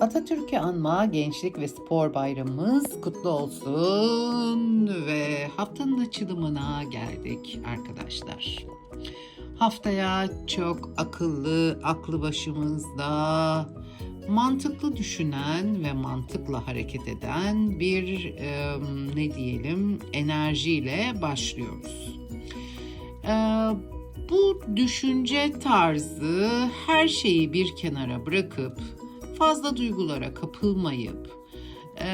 Atatürk'ü anma Gençlik ve Spor Bayramımız kutlu olsun ve haftanın açılımına geldik arkadaşlar. Haftaya çok akıllı, aklı başımızda, mantıklı düşünen ve mantıkla hareket eden bir e, ne diyelim enerjiyle başlıyoruz. E, bu düşünce tarzı her şeyi bir kenara bırakıp fazla duygulara kapılmayıp e,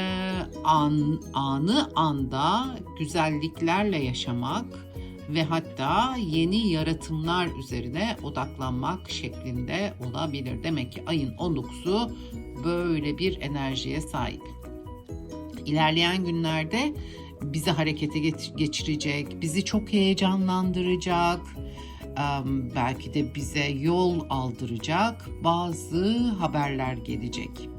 an, anı anda güzelliklerle yaşamak ve hatta yeni yaratımlar üzerine odaklanmak şeklinde olabilir. Demek ki ayın 19'u böyle bir enerjiye sahip. İlerleyen günlerde bizi harekete geçirecek, bizi çok heyecanlandıracak, belki de bize yol aldıracak bazı haberler gelecek.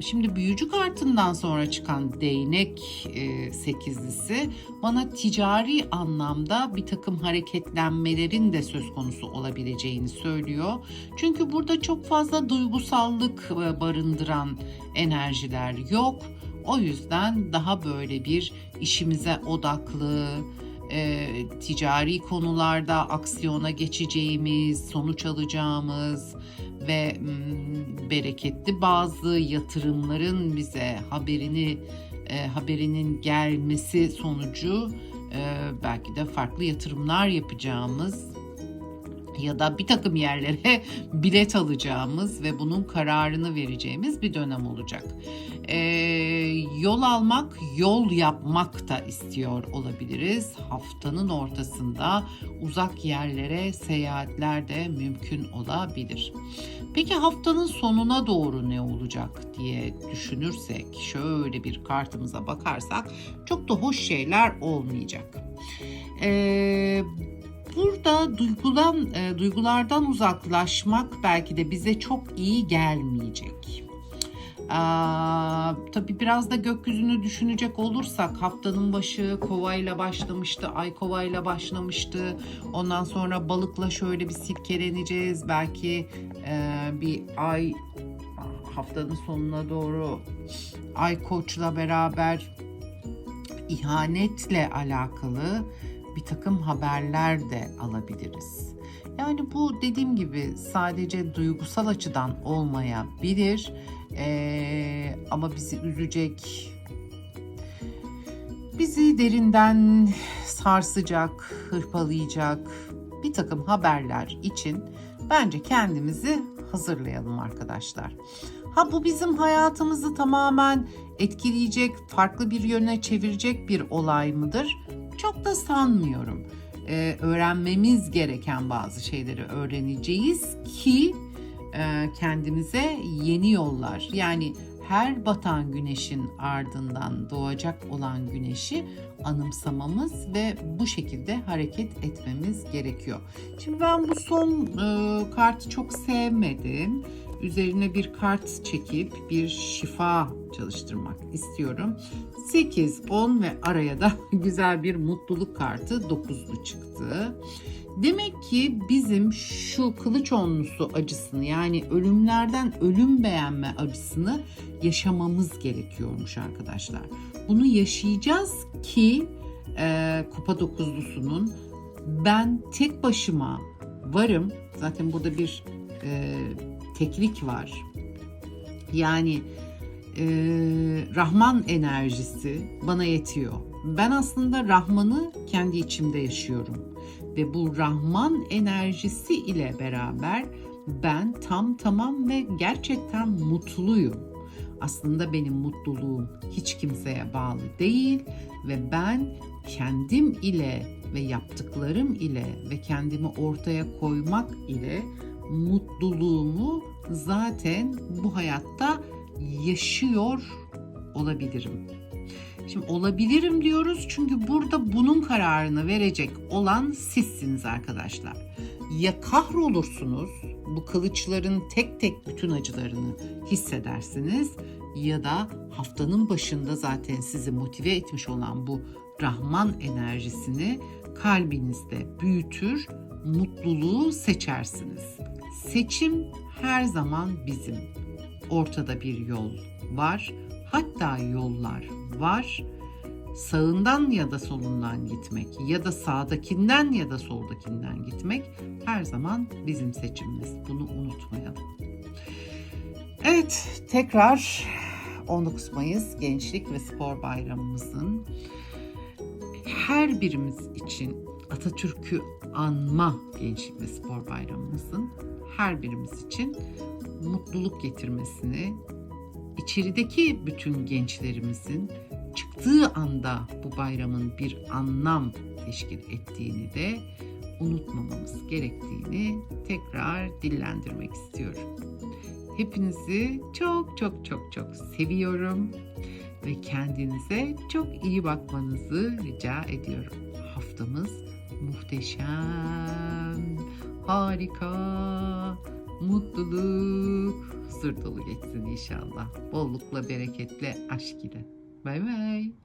Şimdi büyücü kartından sonra çıkan değnek sekizlisi bana ticari anlamda bir takım hareketlenmelerin de söz konusu olabileceğini söylüyor. Çünkü burada çok fazla duygusallık barındıran enerjiler yok. O yüzden daha böyle bir işimize odaklı, e, ticari konularda aksiyona geçeceğimiz, sonuç alacağımız ve m, bereketli bazı yatırımların bize haberini e, haberinin gelmesi sonucu e, belki de farklı yatırımlar yapacağımız ya da bir takım yerlere bilet alacağımız ve bunun kararını vereceğimiz bir dönem olacak. Ee, yol almak, yol yapmak da istiyor olabiliriz. Haftanın ortasında uzak yerlere seyahatler de mümkün olabilir. Peki haftanın sonuna doğru ne olacak diye düşünürsek, şöyle bir kartımıza bakarsak çok da hoş şeyler olmayacak. Ee, burada duygulan, e, duygulardan uzaklaşmak belki de bize çok iyi gelmeyecek. Aa, tabii biraz da gökyüzünü düşünecek olursak haftanın başı kovayla başlamıştı, ay kovayla başlamıştı. Ondan sonra balıkla şöyle bir silkeleneceğiz. Belki e, bir ay haftanın sonuna doğru ay koçla beraber ihanetle alakalı bir takım haberler de alabiliriz. Yani bu dediğim gibi sadece duygusal açıdan olmayabilir ee, ama bizi üzecek, bizi derinden sarsacak, hırpalayacak bir takım haberler için bence kendimizi hazırlayalım arkadaşlar. Ha bu bizim hayatımızı tamamen etkileyecek, farklı bir yöne çevirecek bir olay mıdır? Çok da sanmıyorum. Ee, öğrenmemiz gereken bazı şeyleri öğreneceğiz ki e, kendimize yeni yollar yani her batan güneşin ardından doğacak olan güneşi anımsamamız ve bu şekilde hareket etmemiz gerekiyor. Şimdi ben bu son e, kartı çok sevmedim. Üzerine bir kart çekip bir şifa çalıştırmak istiyorum. 8, 10 ve araya da güzel bir mutluluk kartı 9'lu çıktı. Demek ki bizim şu kılıç onlusu acısını yani ölümlerden ölüm beğenme acısını yaşamamız gerekiyormuş arkadaşlar. Bunu yaşayacağız ki e, kupa dokuzlusunun ben tek başıma varım. Zaten burada bir e, teklik var. Yani e, Rahman enerjisi bana yetiyor. Ben aslında Rahman'ı kendi içimde yaşıyorum ve bu Rahman enerjisi ile beraber ben tam tamam ve gerçekten mutluyum. Aslında benim mutluluğum hiç kimseye bağlı değil ve ben kendim ile ve yaptıklarım ile ve kendimi ortaya koymak ile mutluluğumu zaten bu hayatta yaşıyor olabilirim. Şimdi olabilirim diyoruz çünkü burada bunun kararını verecek olan sizsiniz arkadaşlar. Ya kahrolursunuz, bu kılıçların tek tek bütün acılarını hissedersiniz ya da haftanın başında zaten sizi motive etmiş olan bu Rahman enerjisini kalbinizde büyütür, mutluluğu seçersiniz. Seçim her zaman bizim. ortada bir yol var. Hatta yollar var. Sağından ya da solundan gitmek ya da sağdakinden ya da soldakinden gitmek her zaman bizim seçimimiz. Bunu unutmayalım. Evet, tekrar 19 Mayıs Gençlik ve Spor Bayramımızın her birimiz için Atatürk'ü anma Gençlik ve Spor Bayramımızın her birimiz için mutluluk getirmesini, içerideki bütün gençlerimizin çıktığı anda bu bayramın bir anlam teşkil ettiğini de unutmamamız gerektiğini tekrar dillendirmek istiyorum. Hepinizi çok çok çok çok seviyorum ve kendinize çok iyi bakmanızı rica ediyorum. Haftamız muhteşem, harika, mutluluk, huzur dolu geçsin inşallah. Bollukla, bereketle, aşk ile. Bay bay.